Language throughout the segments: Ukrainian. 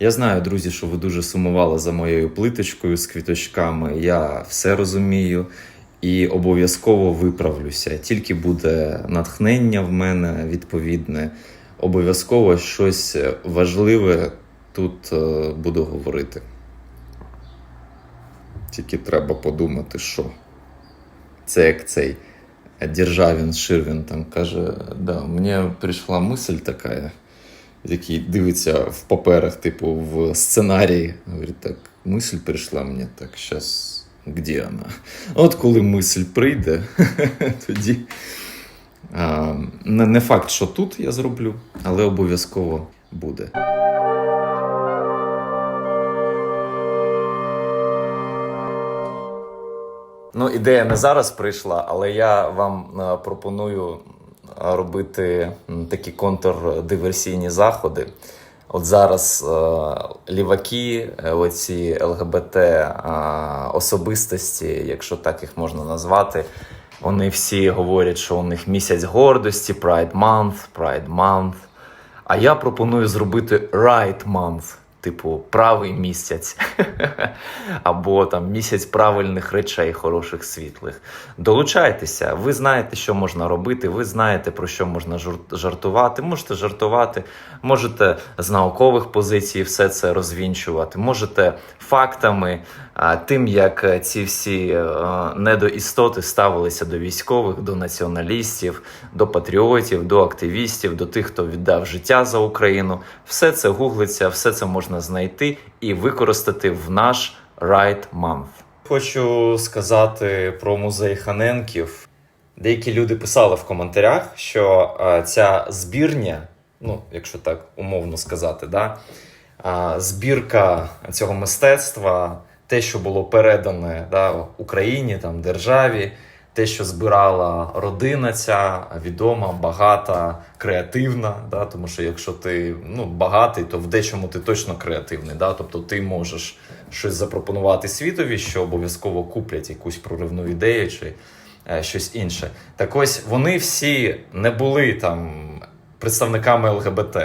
Я знаю, друзі, що ви дуже сумували за моєю плиточкою з квіточками. Я все розумію і обов'язково виправлюся. Тільки буде натхнення в мене відповідне, обов'язково щось важливе тут е, буду говорити. Тільки треба подумати, що. Це як цей Державін Ширвін там каже: да, мені прийшла мисль така, який дивиться в паперах, типу, в сценарії. Говорить, так, мисль прийшла мені, так, зараз, де вона? От коли мисль прийде, тоді. А, не, факт, що тут я зроблю, але обов'язково буде. Ну, ідея не зараз прийшла, але я вам е, пропоную робити такі контрдиверсійні заходи. От зараз е, ліваки, е, оці ЛГБТ е, особистості, якщо так їх можна назвати, вони всі говорять, що у них місяць гордості, Pride Month, Pride Month. А я пропоную зробити Right Month, типу правий місяць, або там місяць правильних речей, хороших, світлих. Долучайтеся, ви знаєте, що можна робити, ви знаєте, про що можна жартувати. Можете жартувати, можете з наукових позицій все це розвінчувати, можете фактами, тим, як е, ці всі е, недоістоти ставилися до військових, до націоналістів, до патріотів, до активістів, до тих, хто віддав життя за Україну. Все це гуглиться, все це можна знайти і використати в наш Right Month. Хочу сказати про музей Ханенків. Деякі люди писали в коментарях, що е, ця збірня, ну, якщо так умовно сказати, да, е, збірка цього мистецтва, те, що було передане да, Україні, там, державі, те, що збирала родина ця відома, багата, креативна. Да, тому що якщо ти ну, багатий, то в дечому ти точно креативний. Да, тобто ти можеш щось запропонувати світові, що обов'язково куплять якусь проривну ідею чи е, щось інше. Так ось вони всі не були там представниками ЛГБТ.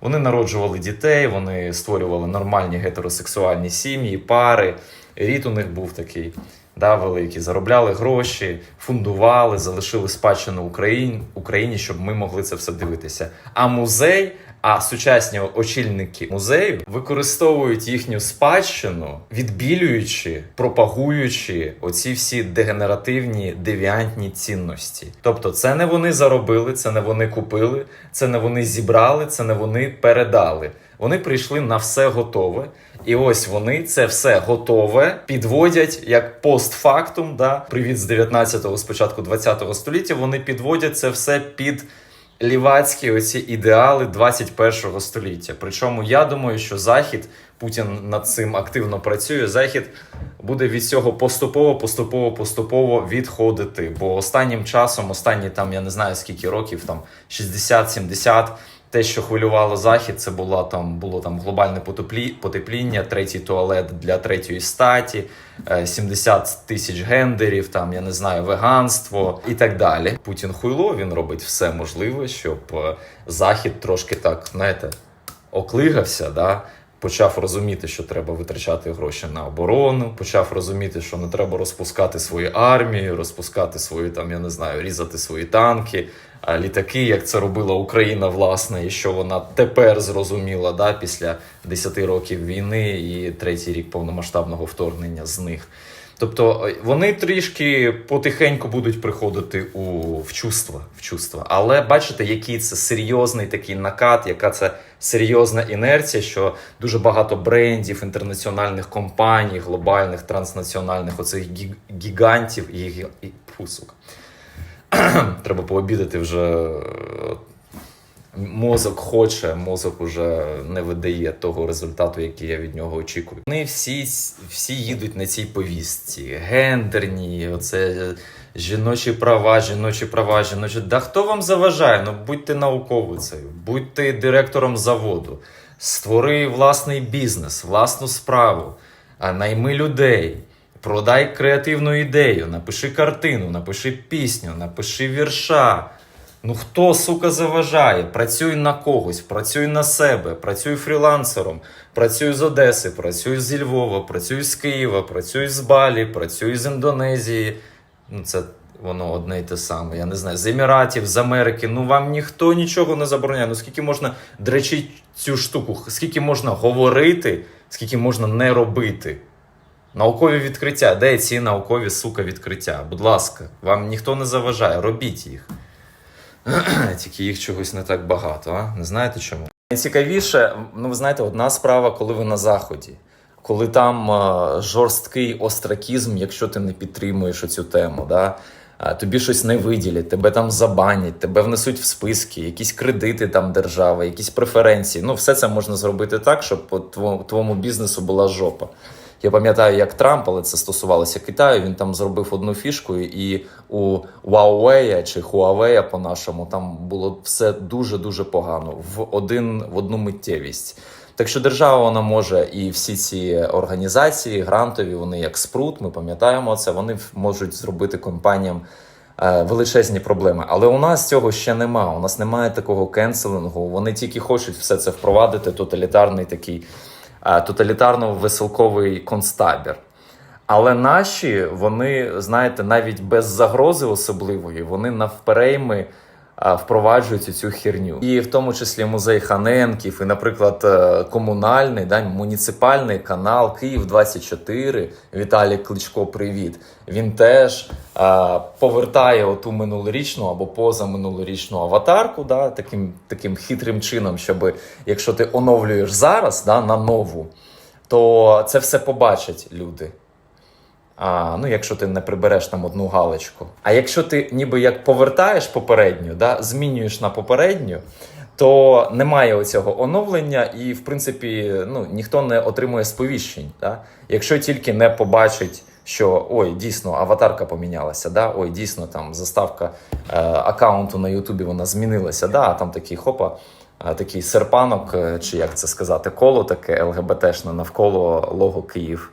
Вони народжували дітей, вони створювали нормальні гетеросексуальні сім'ї, пари. Рід у них був такий да, великий. Заробляли гроші, фундували, залишили спадщину Україні, Україні, щоб ми могли це все дивитися. А музей, а сучасні очільники музею використовують їхню спадщину, відбілюючи, пропагуючи оці всі дегенеративні девіантні цінності. Тобто, це не вони заробили, це не вони купили, це не вони зібрали, це не вони передали. Вони прийшли на все готове, і ось вони це все готове підводять як постфактум. Да? Привіт з 19-го, спочатку 20-го століття. Вони підводять це все під лівацькі оці ідеали 21-го століття. Причому я думаю, що Захід Путін над цим активно працює. Захід буде від цього поступово, поступово, поступово відходити. Бо останнім часом, останні там я не знаю скільки років, там 60-70, те, що хвилювало захід, це було там було там глобальне потеплі, потепління, третій туалет для третьої статі, е, 70 тисяч гендерів, там я не знаю, веганство і так далі. Путін хуйло він робить все можливе, щоб е, захід трошки так, знаєте, оклигався. Да? Почав розуміти, що треба витрачати гроші на оборону, почав розуміти, що не треба розпускати свої армії, розпускати свої там, я не знаю, різати свої танки, літаки, як це робила Україна, власне, і що вона тепер зрозуміла да, після 10 років війни і третій рік повномасштабного вторгнення з них. Тобто е, вони трішки потихеньку будуть приходити у в чувства, в чувства. Але бачите, який це серйозний такий накат, яка це серйозна інерція, що дуже багато брендів, інтернаціональних компаній, глобальних, транснаціональних оцих гі- гігантів і, і фу, сука. Треба пообідати вже. е, Мозок хоче, мозок уже не видає того результату, який я від нього очікую. Вони всі, всі їдуть на цій повістці. Гендерні, оце жіночі права, жіночі права, жіночі. Да хто вам заважає? Ну будьте науковицею, будьте директором заводу, створи власний бізнес, власну справу, найми людей. Продай креативну ідею, напиши картину, напиши пісню, напиши вірша. Ну хто, сука, заважає? Працюй на когось, працюй на себе, працюй фрілансером, працюй з Одеси, працюй зі Львова, працюй з Києва, працюй з Балі, працюй з Індонезії. Ну, це воно одне й те саме. Я не знаю, з Еміратів, з Америки. Ну вам ніхто нічого не забороняє. Ну скільки можна дречити цю штуку, скільки можна говорити, скільки можна не робити. Наукові відкриття. Де ці наукові сука відкриття? Будь ласка, вам ніхто не заважає, робіть їх. Тільки їх чогось не так багато, а? Не знаєте чому? Найцікавіше, ну ви знаєте, одна справа, коли ви на заході, коли там е, жорсткий остракізм, якщо ти не підтримуєш цю тему, да? тобі щось не виділять, тебе там забанять, тебе внесуть в списки, якісь кредити там держави, якісь преференції. Ну, все це можна зробити так, щоб по твоєму бізнесу була жопа. Я пам'ятаю, як Трамп, але це стосувалося Китаю. Він там зробив одну фішку, і у Huawei чи Huawei по-нашому там було все дуже дуже погано в один в одну миттєвість. Так що держава вона може і всі ці організації грантові, вони як спрут, ми пам'ятаємо це. Вони можуть зробити компаніям е, величезні проблеми. Але у нас цього ще нема. У нас немає такого кенселингу. Вони тільки хочуть все це впровадити. Тоталітарний такий тоталітарно-веселковий концтабір. Але наші, вони, знаєте, навіть без загрози особливої, вони навперейми впроваджують цю херню. І в тому числі музей Ханенків, і, наприклад, е, комунальний, да, муніципальний канал Київ 24 Віталій Кличко, привіт. Він теж а, повертає оту минулорічну або позаминулорічну аватарку, да, таким, таким хитрим чином, щоб якщо ти оновлюєш зараз да, на нову, то це все побачать люди. А, ну, якщо ти не прибереш там одну галочку. А якщо ти ніби як повертаєш попередню, да, змінюєш на попередню, то немає оцього оновлення, і в принципі ну, ніхто не отримує сповіщень. Да? Якщо тільки не побачить, що ой, дійсно аватарка помінялася, да? ой, дійсно там заставка е, аккаунту на Ютубі вона змінилася, да? а там такий хопа. е, Такий серпанок, е, чи як це сказати, коло таке ЛГБТшне навколо лого Київ.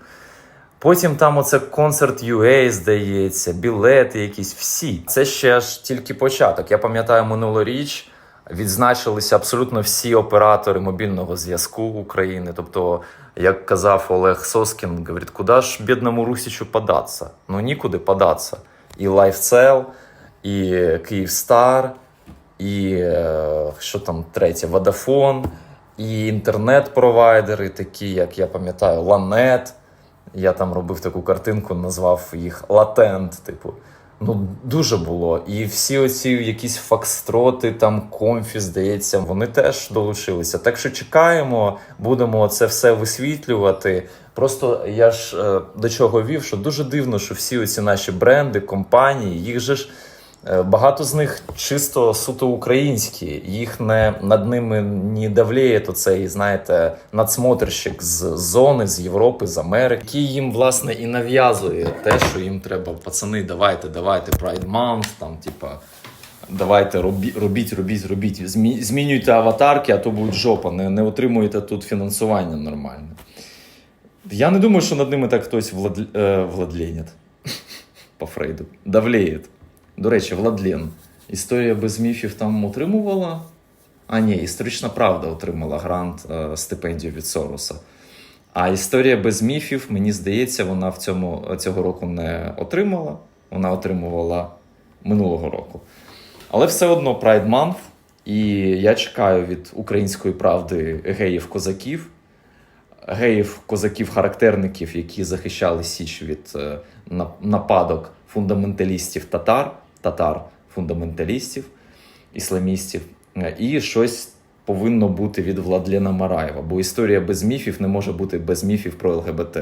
Потім там оце концерт UA, здається, білети якісь всі. Це ще ж тільки початок. Я пам'ятаю, минулоріч відзначилися абсолютно всі оператори мобільного зв'язку України. Тобто, як казав Олег Соскін, говорить, куди ж бідному Русічу податися? Ну нікуди податися. І LifeCell, і Київстар, і е, що там третє, Водафон, і інтернет-провайдери, такі, як я пам'ятаю, Ланет. Я там робив таку картинку, назвав їх латент. Типу, ну дуже було. І всі оці якісь факстроти, там комфі, здається, вони теж долучилися. Так що чекаємо, будемо це все висвітлювати. Просто я ж е, до чого вів, що дуже дивно, що всі оці наші бренди, компанії, їх же ж. Е, Багато з них чисто суто українські, їх не над ними не давліє то цей, знаєте, надсмотрщик з зони, з Європи, з Америки, який їм власне і нав'язує те, що їм треба, пацани, давайте, давайте, Pride Month, там, типа, давайте робіть, робіть, робіть, робіть. Змі- Змінюйте аватарки, а то буде жопа, не, не отримуєте тут фінансування нормальне. Я не думаю, що над ними так хтось е, владленет. По Фрейду. Давлеєт. До речі, Владлен. Історія без міфів там отримувала. А ні, історична правда отримала грант е, стипендію від Сороса. А історія без міфів, мені здається, вона в цьому цього року не отримала. Вона отримувала минулого року. Але все одно Pride Month, і я чекаю від української правди геїв-козаків, геїв-козаків-характерників, які захищали Січ від е, нападок фундаменталістів татар, татар фундаменталістів, ісламістів, Е, і щось повинно бути від Владлена Мараєва, бо історія без міфів не може бути без міфів про ЛГБТ.